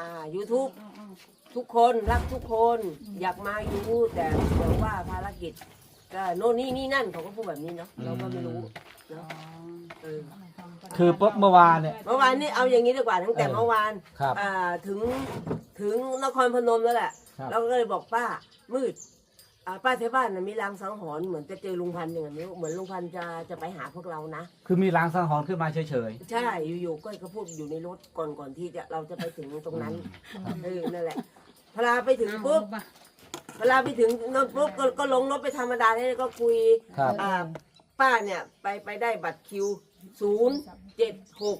อ่า YouTube ทุกคนรักทุกคนอยากมาอยู่แต่เดี๋ยวว่าภารกิจ ก็โน่นนี่นี่นั่นเขาก็พูดแบบนี้เนาะเราก็ไม่รู้เนาะเออคือปุ๊บเมื่อวานเนี่ย เมื่อวานนี้เอาอย่างนี้ดีกว่าตั้งแต่เออเมื่อวานครับอ่าถึงถึงนครพนมแล้วแหละครับ เราก็เลยบอกป้ามืด อ่าป้าที่บ้านน่ะมีรางสังหรณ์เหมือนจะเจอลุงพันธุ์อย่างนี้เหมือนลุงพันธุ์จะจะไปหาพวกเรานะ คือมีรางสังหรณ์ขึ้นมาเฉยใช่อยู่ๆก้อยก็พูดอยู่ในรถก่อนก่อนที่จะเราจะไปถึงตรงนั้นเออนั่นแหละพอเราไปถึงปุ๊บเวลาไปถึงนั่นปุ๊บก็ก็ลงรถไปธรรมดาเนี่ยก็คุยๆครับ อ่าป้าเนี่ยไปไปได้บัตรคิวศูนย์เจ็ดหก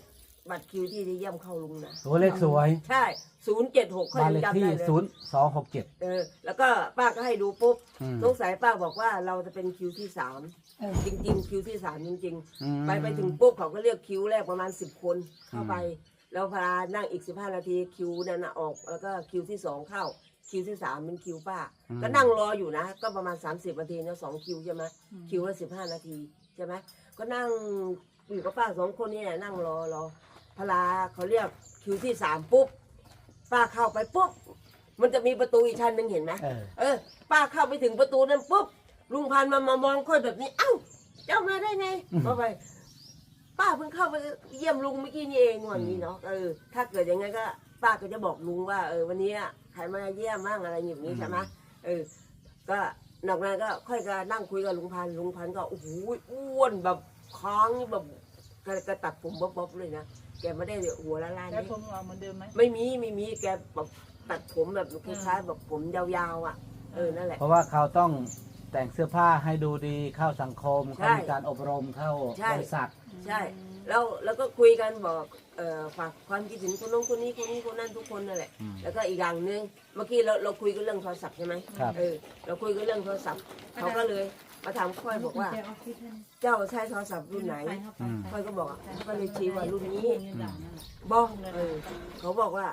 บัตรคิวที่จะเยี่ยมเข้าลุงนะตัวเลขสวย ใช่ศูนย์เจ็ดหกค่อยบ้านเลขจำที่ได้เลยศูนย์สองหกเจ็ด เออแล้วก็ป้าก็ให้ดูปุ๊บอืม สงสัยป้าบอกว่าเราจะเป็นคิวที่สามเออ จริง ๆ คิวที่สามจริงอืมๆไปไปถึงปุ๊บเขาก็เรียกคิวแรกประมาณสิบคนเข้าไป แล้วพานั่งอีกสิบห้านาทีคิวนั่นนะออก แล้วก็คิวที่สองเข้า คิวที่สามเป็นคิวป้าก็นั่งรออยู่นะ ก็ประมาณ30นาทีนะสองคิวใช่ไหมคิวละสิบห้านาทีใช่ไหมก็นั่งอยู่กับป้าสองคนนี่แหละนั่งรอรอ พลาเขาเรียกคิวที่สามปุ๊บป้าเข้าไปปุ๊บมันจะมีประตูอีกชั้นหนึ่งเห็นไหมเออ เออ ป้าเข้าไปถึงประตูนั้นปุ๊บลุงพันธุ์มามามองค่อยแบบนี้ เอ้า เจ้ามาได้ไงอืมเข้าไป ป้าเพิ่งเข้าไปเยี่ยมลุงเมื่อกี้นี่เองวันนี้เนาะเออถ้าเกิดอย่างงั้นก็ ป้าก็จะบอกลุงว่าเออวันนี้อะใครมาเยี่ยมบ้างอะไรอย่างนี้ใช่ไหมเออ ก็นอกนั้นก็ค่อยก็นั่งคุยกับลุงพันธุ์ลุงพันธุ์ก็โอ้โหอ้วนแบบค้างแบบ กระกระตัดผมบ๊อบๆเลยนะแกไม่ได้หัวละลายแล้วนี่ผมเอาเหมือนเดิมไหมไม่มีไม่มีแกแบบตัดผมแบบคล้ายๆแบบผมยาวๆอะเออนั่นแหละ เพราะว่าเขาต้องแต่งเสื้อผ้าให้ดูดีเข้าสังคมใช่เขามีการอบรมเข้าใช่ บริษัท ใช่ แล้วแล้วก็คุยกันบอกเอ่อฝากความคิดถึงคนน้องคนนี้คนนี้คนนั้นทุกคนนั่นแหละ อืมแล้วก็อีกอย่างหนึ่งเมื่อกี้เราเราคุยกันเรื่องโทรศัพท์ใช่ไหมครับ เออเราคุยกันเรื่องโทรศัพท์เขาก็เลย มาถามค่อยบอกว่า เจ้าใช้โทรศัพท์รุ่นไหนอืมค่อยก็บอกอะก็เลยชี้ว่ารุ่นนี้บอกเออเขาบอกว่า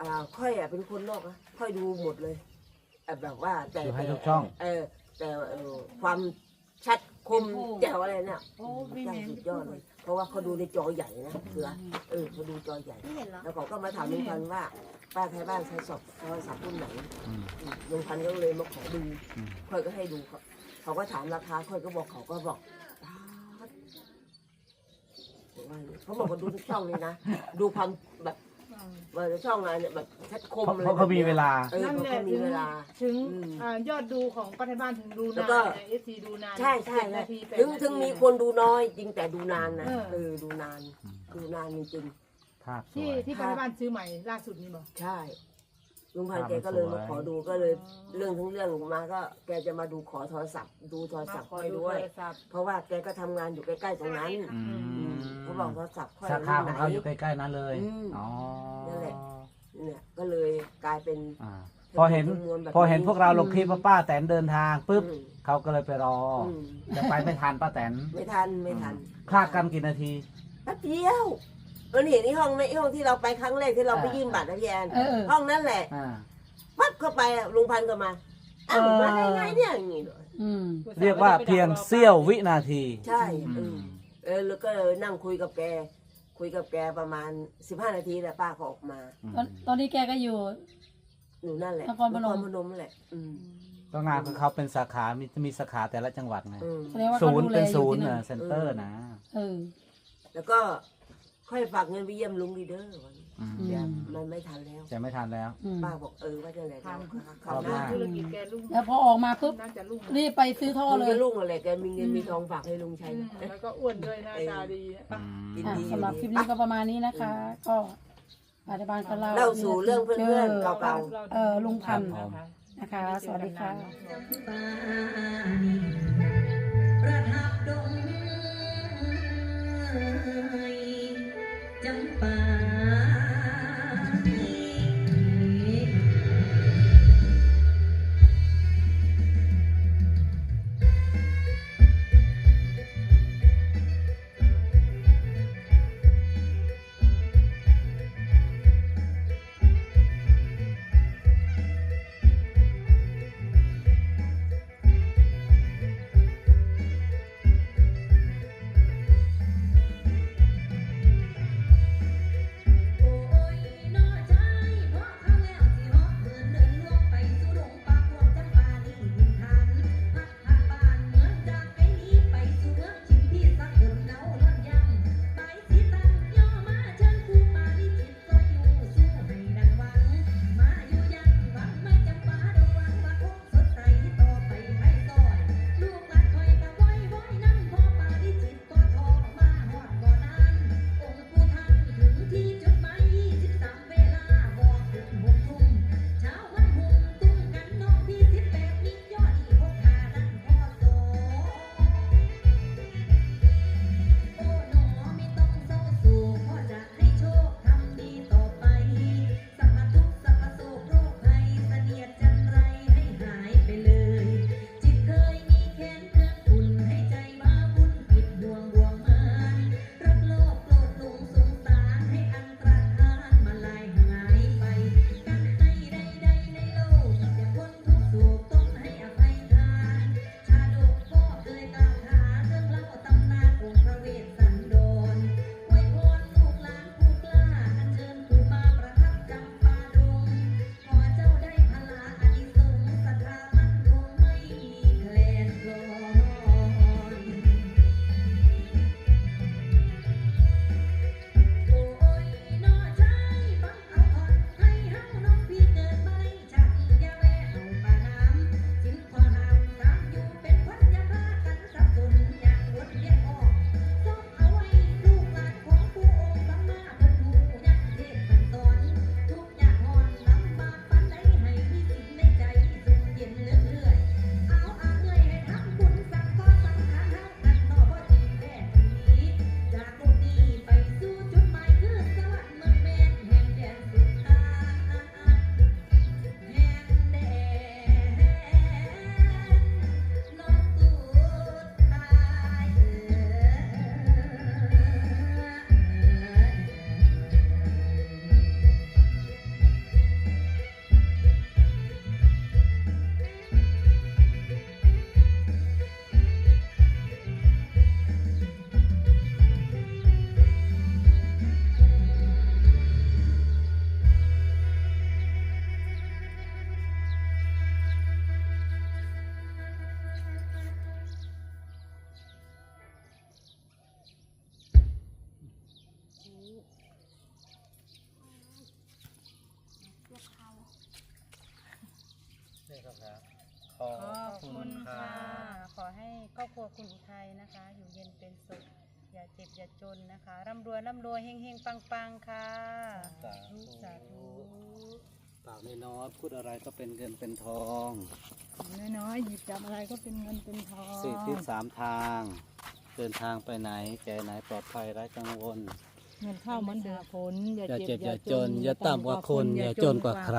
อ่าค่อยอะเป็นคนนอกนะค่อยดูหมดเลยอะแบบว่าแต่ดูให้ทุกช่อง เออแต่เออความชัดคมแจ๋วอะไรเนี่ยโอ้พี่ใช่แมนสุดยอดเลยเพราะว่าเขาดูในจอใหญ่นะเสือเออเขาดูจอใหญ่แล้วเขาก็มาถามลุงพันธุ์ว่าป้าไทยบ้านใช้สอบโทรศัพท์รุ่นไหนอืมอืมลุงพันธุ์ก็เลยมาขอดูอืมค่อยก็ให้ดูเขา เขาก็ถามราคาค่อยก็บอกเขาก็บอกป๊าดว่าอย่างนี้เขาบอกว่าดูทุกช่องเลยนะ ดูความแบบว่าช่องอะไรเนี่ยแบบชัดคมเพราะอะไรเพราะเขามีเวลาเออนั่นเพราะแหละเขามีถึงเวลา ถึงอืมอ่ายอดดูของปัทบ้านถึงดูแล้วนาก็ นเอฟซีดูนานใช่ใช่เจ็ดใช่นาทีแปดถึงนาที ถึงมีคนดูน้อยจริงแต่ดูนานนะเออ เออดูนาน ดูนานจริงภาพสที่วยที่ปัทบ้านซื้อใหม่ล่าสุดนี่บอกๆใช่ ลุงพันธุ์ภาพแกมันก็เลยสวยมาขอดูก็เลยเรื่องทั้งเรื่องมาก็แกจะมาดูขอโทรศัพท์ ดูโทรศัพท์ขอให้ดูด้วยโทรศัพท์เพราะว่าแกก็ทำงานอยู่ใกล้ๆตรงนั้นอืมอืมเขาบอกโทรศัพท์ค่อยสาขาของเขารุ่นไหนอยู่ใกล้ๆนั้นเลยอืม อ๋อนั่นแหละ เนี่ยก็เลยกลายเป็นอ่าพอเห็น จำนวนแบบ พอเห็นพวกเราลงคลิปว่าป้าแตนเดินทางปุ๊บอืม เขาก็เลยไปรอออืมจะไปไม่ทันป้าแตนไม่ทันไม่ทันคลาดกันกี่นาทีแป๊บเดียว มันเห็นที่ห้องไหมไอ้ห้องที่เราไปครั้งแรกที่เราไปอ่ายื่ยื่นบัตรนะพี่แอนเออเออห้องนั่นแหละอ่า ปั๊บเข้าไปอะลุงพันธุ์ก็มาอ้าวเออมาได้ไงเนี่ยอย่างงี้เลยอืม เรียกว่าเพียงเสี้ยววินาที ใช่อืเอมอเออแล้วก็นั่งคุยกับแก คุยกับแกประมาณสิบห้านาทีแหละป้าก็ออกมาตอนตอนนี้แกก็อยู่ หนูนั่นแหละนครพนม พนมแหละอืมก็งานของเขาเป็นสาขา มีมีสาขาแต่ละจังหวัดไงอืม แสดงว่าศูเขานย์ดูแลเป็นอศูยู่นย์ที่เนนั่อะนเซ็นเตอร์นะ เออ แล้วก็ ค่อยฝากเงินไปเยี่ยมลุงดีเด้อวันนี้อืมอืมแกมันไม่ทันแล้ว จะไม่ทันแล้ว อืมป้าบอกเออว่าจะไหนทางเขารอบหหน้าน้าธุรกิจแกลุ่งแล้วพอออกมาปุ๊บน่าจะลุ่งรีบไปซื้อท่อลุงเลจะยลุงอะไรแกมีเงินมีทองฝากให้ลุงใช้อืมนะ แล้วก็อ้วนด้วยหน้าตาดี อืมยินอะดีสำหรับคลิปนี้ก็ประมาณนี้นะคะ ก็ปัจจุบันก็เล่าเล่าสู่เรื่องเพื่อนๆเก่าเออลุงพันธุ์นะคะนะคะสวัสดีค่ะประทับดงจำ ปา ครอบครัวคุณอุทัยนะคะ อยู่เย็นเป็นสุข อย่าเจ็บอย่าจนนะคะ ร่ำรวยร่ำรวยเฮงเฮงปังปังๆค่ะสาธุสาธุปากน้อยๆพูดอะไรก็เป็นเงินเป็นทองน้อยๆหยิบจับอะไรก็เป็นเงินเป็นทองสี่ทิศสามทาง เดินทางไปไหนแก่ไหนปลอดภัยไร้กังวลเงินเข้าเหมือนหาผลอย่าเจ็บอย่าจน อย่าต่ำกว่าคน อย่าจนกว่าใคร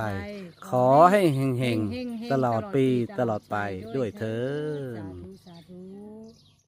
ขอให้เฮงๆ ตลอดปีตลอดไปด้วยเถิดสาธุสา